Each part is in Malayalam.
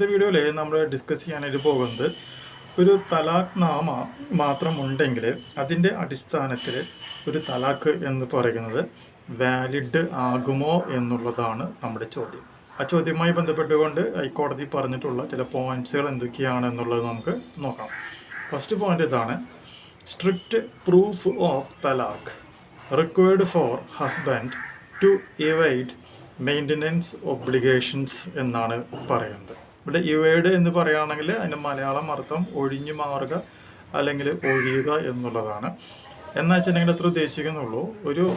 ഇത് വീഡിയോയിൽ നമ്മൾ ഡിസ്കസ് ചെയ്യാനായിട്ട് പോകുന്നത് ഒരു തലാഖ് നാമ മാത്രം ഉണ്ടെങ്കിൽ അതിന്റെ അടിസ്ഥാനത്തിൽ ഒരു തലാഖ് എന്ന് പറയുന്നത് വാലിഡ് ആകുമോ എന്നുള്ളതാണ് നമ്മുടെ ചോദ്യം. ആ ചോദ്യവുമായി ബന്ധപ്പെട്ടുകൊണ്ട് ഹൈക്കോടതി പറഞ്ഞിട്ടുള്ള ചില പോയിന്റ്സുകൾ എന്തൊക്കെയാണ് എന്നുള്ളത് നമുക്ക് നോക്കാം. ഫസ്റ്റ് പോയിന്റ് ഇതാണ് strict proof of talaq required for husband to avoid maintenance obligations എന്നാണ് പറയുന്നത്. ഇവിടെ ഇവൈഡ് എന്ന് പറയുകയാണെങ്കിൽ അതിന്റെ മലയാളം അർത്ഥം ഒഴിഞ്ഞു മാറുക അല്ലെങ്കിൽ ഒഴിയുക എന്നുള്ളതാണ്. എന്ന് വെച്ചിട്ടുണ്ടെങ്കിൽ അത്ര ഉദ്ദേശിക്കുന്നുള്ളൂ. ഒരു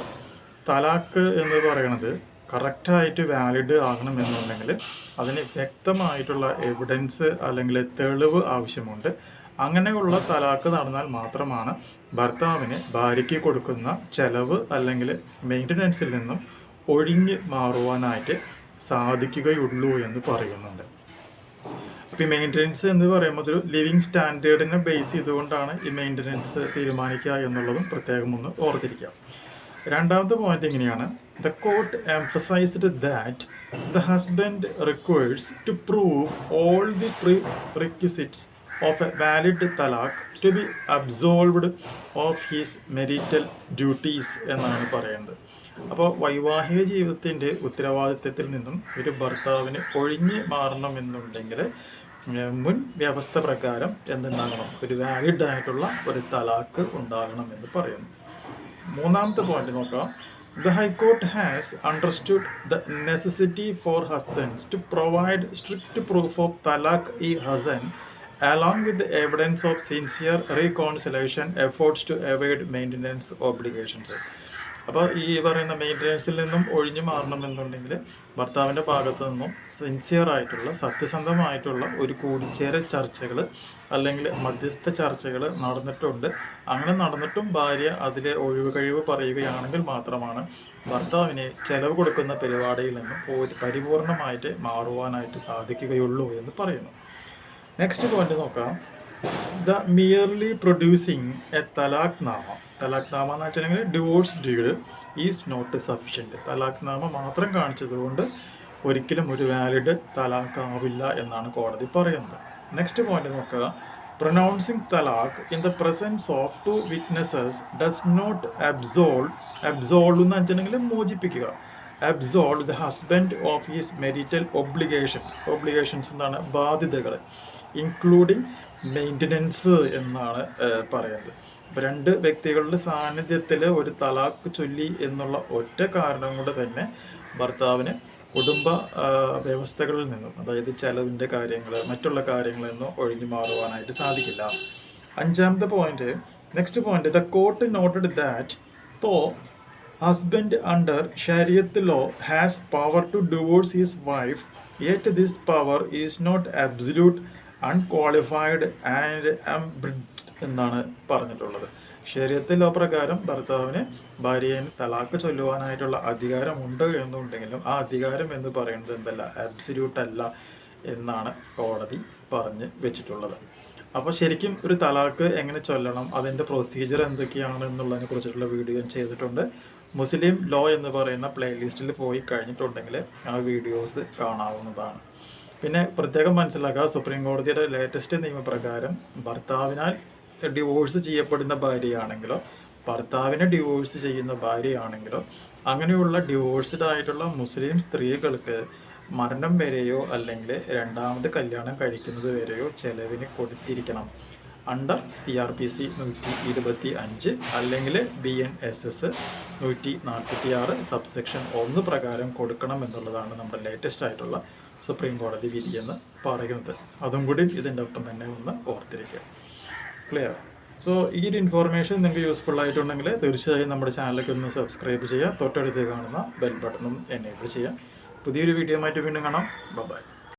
തലാക്ക് എന്ന് പറയുന്നത് കറക്റ്റായിട്ട് വാലിഡ് ആകണം എന്നുണ്ടെങ്കിൽ അതിന് വ്യക്തമായിട്ടുള്ള എവിഡൻസ് അല്ലെങ്കിൽ തെളിവ് ആവശ്യമുണ്ട്. അങ്ങനെയുള്ള തലാക്ക് നടന്നാൽ മാത്രമാണ് ഭർത്താവിന് ഭാര്യയ്ക്ക് കൊടുക്കുന്ന ചെലവ് അല്ലെങ്കിൽ മെയിന്റനൻസിൽ നിന്നും ഒഴിഞ്ഞ് മാറുവാനായിട്ട് സാധിക്കുകയുള്ളൂ എന്ന് പറയുന്നുണ്ട്. അപ്പോൾ ഈ മെയിന്റനൻസ് എന്ന് പറയുമ്പോൾ ഒരു ലിവിങ് സ്റ്റാൻഡേർഡിനെ ബേസ് ചെയ്തുകൊണ്ടാണ് ഈ മെയിന്റനൻസ് തീരുമാനിക്കുക എന്നുള്ളതും പ്രത്യേകം ഒന്ന് ഓർത്തിരിക്കുക. രണ്ടാമത്തെ പോയിന്റ് എങ്ങനെയാണ്? The court emphasised that the husband requires to prove all the prerequisites of a valid talaq to be absolved of his marital duties എന്നാണ് പറയുന്നത്. അപ്പോൾ വൈവാഹിക ജീവിതത്തിന്റെ ഉത്തരവാദിത്വത്തിൽ നിന്നും ഒരു ഭർത്താവിന് ഒഴിഞ്ഞു മാറണമെന്നുണ്ടെങ്കിൽ മുൻ വ്യവസ്ഥ പ്രകാരം എന്തുണ്ടാകണം? ഒരു വാലിഡ് ആയിട്ടുള്ള ഒരു തലാക്ക് ഉണ്ടാകണം എന്ന് പറയുന്നു. മൂന്നാമത്തെ പോയിന്റ് നോക്കാം. The high court has understood the necessity for husbands to provide strict proof of talaq e hasan along with evidence of sincere reconciliation efforts to avoid maintenance obligations അപ്പോൾ ഈ പറയുന്ന മെയിന്റനൻസിൽ നിന്നും ഒഴിഞ്ഞു മാറണം എന്നുണ്ടെങ്കിൽ ഭർത്താവിന്റെ ഭാഗത്തു നിന്നും സിൻസിയർ ആയിട്ടുള്ള സത്യസന്ധമായിട്ടുള്ള ഒരു കൂടിച്ചേര ചർച്ചകൾ അല്ലെങ്കിൽ മധ്യസ്ഥ ചർച്ചകൾ നടന്നിട്ടുണ്ട്. അങ്ങനെ നടന്നിട്ടും ഭാര്യ അതിലെ ഒഴിവ് കഴിവ് പറയുകയാണെങ്കിൽ മാത്രമാണ് ഭർത്താവിനെ ചെലവ് കൊടുക്കുന്ന പരിപാടിയിൽ നിന്നും പരിപൂർണമായിട്ട് മാറുവാനായിട്ട് സാധിക്കുകയുള്ളൂ എന്ന് പറയുന്നു. നെക്സ്റ്റ് പോയിന്റ് നോക്കാം. The merely producing a talaq nama talaq nama എന്ന് വെച്ചിട്ടുണ്ടെങ്കിൽ divorce deed is not sufficient talaq nama മാത്രം കാണിച്ചതുകൊണ്ട് ഒരിക്കലും ഒരു വാലിഡ് തലാഖ് ആവില്ല എന്നാണ് കോടതി പറയുന്നത്. നെക്സ്റ്റ് പോയിന്റ് നോക്കുക. Pronouncing talaq in the presence of two witnesses does not absolve absolve എന്ന് വെച്ചിട്ടുണ്ടെങ്കിൽ മോചിപ്പിക്കുക. Absolve the husband of his marital obligations obligations എന്താണ് ബാധ്യതകൾ ഇൻക്ലൂഡിങ് മെയിന്റനൻസ് എന്നാണ് പറയുന്നത്. രണ്ട് വ്യക്തികളുടെ സാന്നിധ്യത്തിൽ ഒരു തലാക്ക് ചൊല്ലി എന്നുള്ള ഒറ്റ കാരണം കൊണ്ട് തന്നെ ഭർത്താവിന് കുടുംബ വ്യവസ്ഥകളിൽ നിന്നും അതായത് ചെലവിന്റെ കാര്യങ്ങൾ മറ്റുള്ള കാര്യങ്ങളിൽ നിന്നും ഒഴിഞ്ഞു മാറുവാനായിട്ട് സാധിക്കില്ല. അഞ്ചാമത്തെ point next point the court noted that though husband under Shariat law has power to divorce his wife yet this power is not absolute, unqualified and unbridled എന്നാണ് പറഞ്ഞിട്ടുള്ളത്. ശരീരത്തിൽ പ്രകാരം ഭർത്താവിന് ഭാര്യയെ തലാക്ക് ചൊല്ലുവാനായിട്ടുള്ള അധികാരമുണ്ട് എന്നുണ്ടെങ്കിലും ആ അധികാരം എന്ന് പറയുന്നത് എന്തല്ല അബ്സല്യൂട്ട് അല്ല എന്നാണ് കോടതി പറഞ്ഞ് വെച്ചിട്ടുള്ളത്. അപ്പോൾ ശരിക്കും ഒരു തലാക്ക് എങ്ങനെ ചൊല്ലണം അതിന്റെ പ്രൊസീജിയർ എന്തൊക്കെയാണ് എന്നുള്ളതിനെ കുറിച്ചിട്ടുള്ള വീഡിയോ ചെയ്തിട്ടുണ്ട്. മുസ്ലിം ലോ എന്ന് പറയുന്ന പ്ലേലിസ്റ്റിൽ പോയി കഴിഞ്ഞിട്ടുണ്ടെങ്കിൽ ആ വീഡിയോസ് കാണാവുന്നതാണ്. പിന്നെ പ്രത്യേകം മനസ്സിലാക്കുക സുപ്രീം കോടതിയുടെ ലേറ്റസ്റ്റ് നിയമപ്രകാരം ഭർത്താവിനാൽ ഡിവോഴ്സ് ചെയ്യപ്പെടുന്ന ഭാര്യയാണെങ്കിലോ ഭർത്താവിനെ ഡിവോഴ്സ് ചെയ്യുന്ന ഭാര്യയാണെങ്കിലോ അങ്ങനെയുള്ള ഡിവോഴ്സ്ഡ് ആയിട്ടുള്ള മുസ്ലിം സ്ത്രീകൾക്ക് മരണം വരെയോ അല്ലെങ്കിൽ രണ്ടാമത് കല്യാണം കഴിക്കുന്നത് വരെയോ ചെലവിന് കൊടുത്തിരിക്കണം. Under C R P C നൂറ്റി ഇരുപത്തി അഞ്ച് അല്ലെങ്കിൽ ബി എൻ എസ് എസ് നൂറ്റി നാൽപ്പത്തി ആറ് സബ്സെക്ഷൻ ഒന്ന് പ്രകാരം കൊടുക്കണം എന്നുള്ളതാണ് നമ്മുടെ ലേറ്റസ്റ്റ് ആയിട്ടുള്ള സുപ്രീം കോടതി വിധി എന്ന് പറയുന്നത്. അതും കൂടി ഇതിന്റെ ഒപ്പം തന്നെ ഒന്ന് ഓർത്തിരിക്കുക. ക്ലിയർ സോ ഈ ഒരു ഇൻഫോർമേഷൻ നിങ്ങൾക്ക് യൂസ്ഫുൾ ആയിട്ടുണ്ടെങ്കിൽ തീർച്ചയായും നമ്മുടെ ചാനലൊക്കെ ഒന്ന് സബ്സ്ക്രൈബ് ചെയ്യുക. തൊട്ടടുത്ത് കാണുന്ന ബെൽ ബട്ടണും എനേബിൾ ചെയ്യുക. പുതിയൊരു വീഡിയോ ആയിട്ട് വീണ്ടും കാണാം. ബൈ